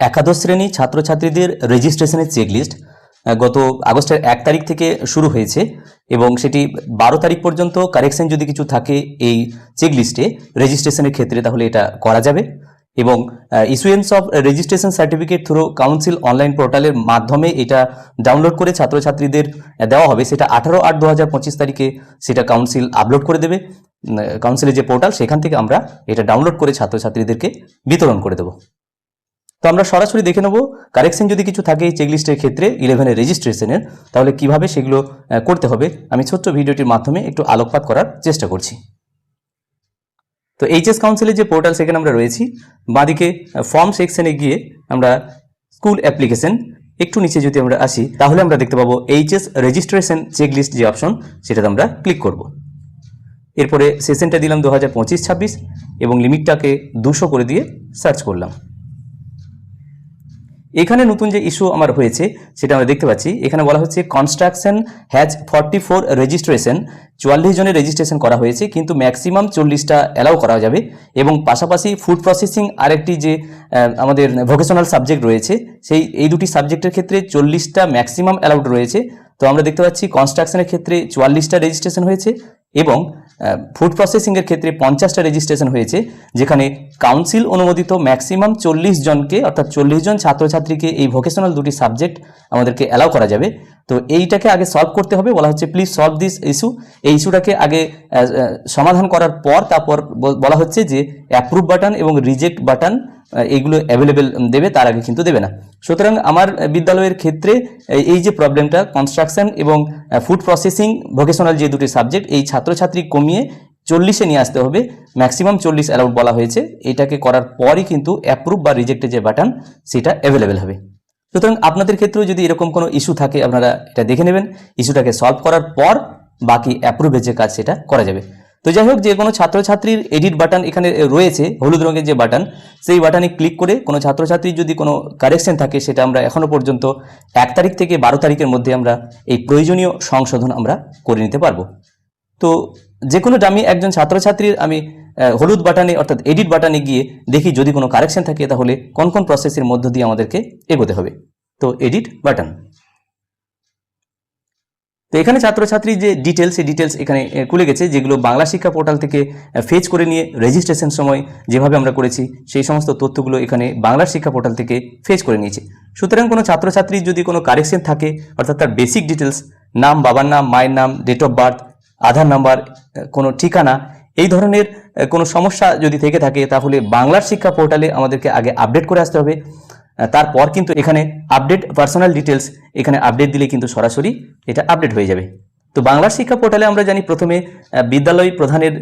একাদশ শ্রেণি ছাত্রছাত্রীদের রেজিস্ট্রেশনের চেকলিস্ট গত আগস্টের এক তারিখ থেকে শুরু হয়েছে এবং সেটি বারো তারিখ পর্যন্ত কারেকশন যদি কিছু থাকে এই চেকলিস্টে রেজিস্ট্রেশনের ক্ষেত্রে তাহলে এটা করা যাবে এবং issuance of registration certificate through council online পোর্টালের মাধ্যমে এটা ডাউনলোড করে ছাত্রছাত্রীদের দেওয়া হবে। সেটা আঠারো আট দু হাজার তারিখে সেটা কাউন্সিল আপলোড করে দেবে। কাউন্সিলের যে পোর্টাল সেখান থেকে আমরা এটা ডাউনলোড করে ছাত্রছাত্রীদেরকে বিতরণ করে দেবো। তো আমরা সরাসরি দেখে নেব কারেকশন যদি কিছু থাকে এই চেকলিস্টের ক্ষেত্রে ইলেভেনের রেজিস্ট্রেশনের তাহলে কীভাবে সেগুলো করতে হবে? আমি ছোট্ট ভিডিওটির মাধ্যমে একটু আলোকপাত করার চেষ্টা করছি। তো এইচএস কাউন্সিলের যে পোর্টাল সেখানে আমরা রয়েছি, বাঁদিকে ফর্ম সেকশনে গিয়ে আমরা স্কুল অ্যাপ্লিকেশন একটু নিচে যদি আমরা আসি, তাহলে আমরা দেখতে পাবো এইচএস রেজিস্ট্রেশন চেকলিস্ট যে অপশন সেটাতে আমরা ক্লিক করব। এরপরে সেশনটা দিলাম দু হাজার এবং লিমিটটাকে দুশো করে দিয়ে সার্চ করলাম। এখানে নতুন যে ইস্যু আমার হয়েছে, সেটা আমরা দেখতে পাচ্ছি। এখানে বলা হচ্ছে construction has forty four registration চুয়াল্লিশ জনের রেজিস্ট্রেশন করা হয়েছে, কিন্তু ম্যাক্সিমাম চল্লিশটা অ্যালাউ করা যাবে। এবং পাশাপাশি ফুড প্রসেসিং আরেকটি যে আমাদের ভোকেশনাল সাবজেক্ট রয়েছে, সেই, এই দুটি সাবজেক্টের ক্ষেত্রে চল্লিশটা ম্যাক্সিমাম অ্যালাউড রয়েছে। তো আমরা দেখতে পাচ্ছি কনস্ট্রাকশনের ক্ষেত্রে চুয়াল্লিশটা রেজিস্ট্রেশন হয়েছে এবং ফুড প্রসেসিংয়ের ক্ষেত্রে পঞ্চাশটা রেজিস্ট্রেশন হয়েছে, যেখানে কাউন্সিল অনুমোদিত ম্যাক্সিমাম চল্লিশ জনকে, অর্থাৎ চল্লিশ জন ছাত্রছাত্রীকে এই ভোকেশনাল দুটি সাবজেক্ট আমাদেরকে অ্যালাউ করা যাবে। তো এইটাকে আগে সলভ করতে হবে, বলা হচ্ছে প্লিজ সলভ দিস ইস্যু এই ইস্যুটাকে আগে সমাধান করার পর তারপর বলা হচ্ছে যে অ্যাপ্রুভ বাটন এবং রিজেক্ট বাটন এইগুলো অ্যাভেলেবেল দেবে, তার আগে কিন্তু দেবে না। সুতরাং আমার বিদ্যালয়ের ক্ষেত্রে এই- যে প্রবলেমটা কনস্ট্রাকশন এবং ফুড প্রসেসিং ভোকেশনাল যে দুটি সাবজেক্ট এই ছাত্রছাত্রী কমিয়ে চল্লিশে নিয়ে আসতে হবে। ম্যাক্সিমাম চল্লিশ অ্যালাউড বলা হয়েছে। এটাকে করার পরই কিন্তু অ্যাপ্রুভ বা রিজেক্টের যে বাটন সেটা অ্যাভেলেবেল হবে। সুতরাং আপনাদের ক্ষেত্রেও যদি এরকম কোনো ইস্যু থাকে, আপনারা এটা দেখে নেবেন। ইস্যুটাকে সলভ করার পর বাকি অ্যাপ্রুভের যে কাজ, সেটা করা যাবে। তো যাই হোক, যে কোনো ছাত্রছাত্রীর এডিট বাটন এখানে রয়েছে, হলুদ রঙের যে বাটন সেই বাটনে ক্লিক করে কোনো ছাত্রছাত্রীর যদি কোনো কারেকশন থাকে, সেটা আমরা এখনও পর্যন্ত এক তারিখ থেকে বারো তারিখের মধ্যে আমরা এই প্রয়োজনীয় সংশোধন আমরা করে নিতে পারব। তো যে কোনো ডামি একজন ছাত্রছাত্রীর আমি হলুদ বাটনে অর্থাৎ এডিট বাটনে গিয়ে দেখি যদি কোনো কারেকশন থাকে, তাহলে কোন কোন প্রসেসের মধ্য দিয়ে আমাদেরকে এগোতে হবে। তো এডিট বাটন তো এখানে ছাত্রছাত্রী যে ডিটেলস সেই ডিটেলস এখানে খুলে গেছে, যেগুলো বাংলা শিক্ষা পোর্টাল থেকে ফেচ করে নিয়ে রেজিস্ট্রেশন সময় যেভাবে আমরা করেছি, সেই সমস্ত তথ্যগুলো এখানে বাংলা শিক্ষা পোর্টাল থেকে ফেচ করে নিয়েছে। সুতরাং কোনো ছাত্রছাত্রীর যদি কোনো কারেকশন থাকে, অর্থাৎ তার বেসিক ডিটেলস নাম, বাবার নাম, মায়ের নাম date of birth Aadhaar number কোনো ঠিকানা, এই ধরনের কোনো সমস্যা যদি থেকে থাকে, তাহলে বাংলার শিক্ষা পোর্টালে আমাদেরকে আগে আপডেট করে আসতে হবে। তারপর কিন্তু এখানে আপডেট পার্সোনাল ডিটেলস এখানে আপডেট দিলে কিন্তু সরাসরি এটা আপডেট হয়ে যাবে। তো বাংলার শিক্ষা পোর্টালে আমরা জানি প্রথমে বিদ্যালয় প্রধানের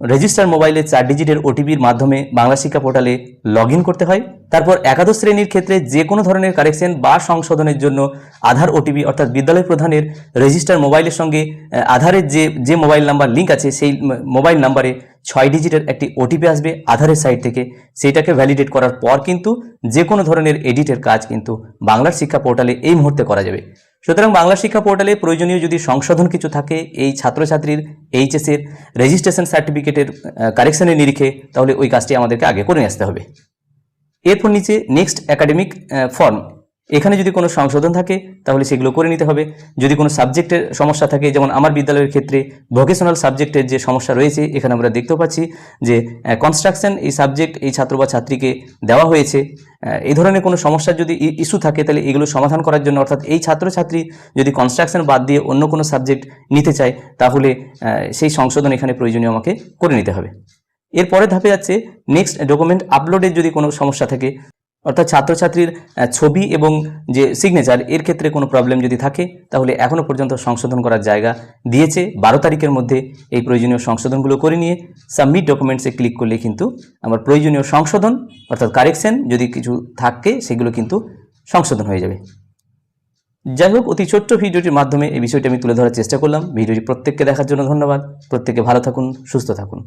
রেজিস্টার মোবাইলে চার ডিজিটের ওটিপির মাধ্যমে বাংলা শিক্ষা পোর্টালে লগ করতে হয়। তারপর একাদশ শ্রেণির ক্ষেত্রে যে কোনো ধরনের কারেকশন বা সংশোধনের জন্য আধার ওটিপি অর্থাৎ বিদ্যালয় প্রধানের রেজিস্টার মোবাইলের সঙ্গে আধারের যে যে মোবাইল নাম্বার লিঙ্ক আছে সেই মোবাইল নাম্বারে ছয় ডিজিটের একটি ওটিপি আসবে আধারের সাইট থেকে। সেইটাকে ভ্যালিডেট করার পর কিন্তু যে কোনো ধরনের এডিটের কাজ কিন্তু বাংলার শিক্ষা পোর্টালে এই মুহূর্তে করা যাবে। সুতরাং বাংলা শিক্ষা পোর্টালে প্রয়োজনীয় যদি সংশোধন কিছু থাকে, এই ছাত্রছাত্রীর এইচএসের রেজিস্ট্রেশন সার্টিফিকেটের কারেকশনের নিরিখে, তাহলে ওই কাজটি আমাদেরকে আগে করে নিয়ে আসতে হবে। এরপর নিচে নেক্সট একাডেমিক ফর্ম এখানে যদি কোনো সংশোধন থাকে, তাহলে সেগুলো করে নিতে হবে। যদি কোনো সাবজেক্টের সমস্যা থাকে, যেমন আমার বিদ্যালয়ের ক্ষেত্রে ভোকেশনাল সাবজেক্টের যে সমস্যা রয়েছে, এখানে আমরা দেখতে পাচ্ছি যে কনস্ট্রাকশন এই সাবজেক্ট এই ছাত্র বা ছাত্রীকে দেওয়া হয়েছে। এই ধরনের কোনো সমস্যার যদি ইস্যু থাকে, তাহলে এগুলো সমাধান করার জন্য, অর্থাৎ এই ছাত্রছাত্রী যদি কনস্ট্রাকশন বাদ দিয়ে অন্য কোনো সাবজেক্ট নিতে চায়, তাহলে সেই সংশোধন এখানে প্রয়োজনীয় আমাকে করে নিতে হবে। এরপরে ধাপে যাচ্ছে নেক্সট ডকুমেন্ট আপলোডের যদি কোনো সমস্যা থাকে অর্থাৎ ছাত্রছাত্রীর ছবি এবং যে সিগনেচার এর ক্ষেত্রে কোনো প্রবলেম যদি থাকে, তাহলে এখনও পর্যন্ত সংশোধন করার জায়গা দিয়েছে। বারো তারিখের মধ্যে এই প্রয়োজনীয় সংশোধনগুলো করে নিয়ে সাবমিট ডকুমেন্টসে ক্লিক করলে কিন্তু আমার প্রয়োজনীয় সংশোধন, অর্থাৎ কারেকশন যদি কিছু থাকে, সেগুলো কিন্তু সংশোধন হয়ে যাবে। যাই হোক, অতি ছোট্ট ভিডিওটির মাধ্যমে এই বিষয়টি আমি তুলে ধরার চেষ্টা করলাম। ভিডিওটি প্রত্যেককে দেখার জন্য ধন্যবাদ। প্রত্যেকে ভালো থাকুন, সুস্থ থাকুন।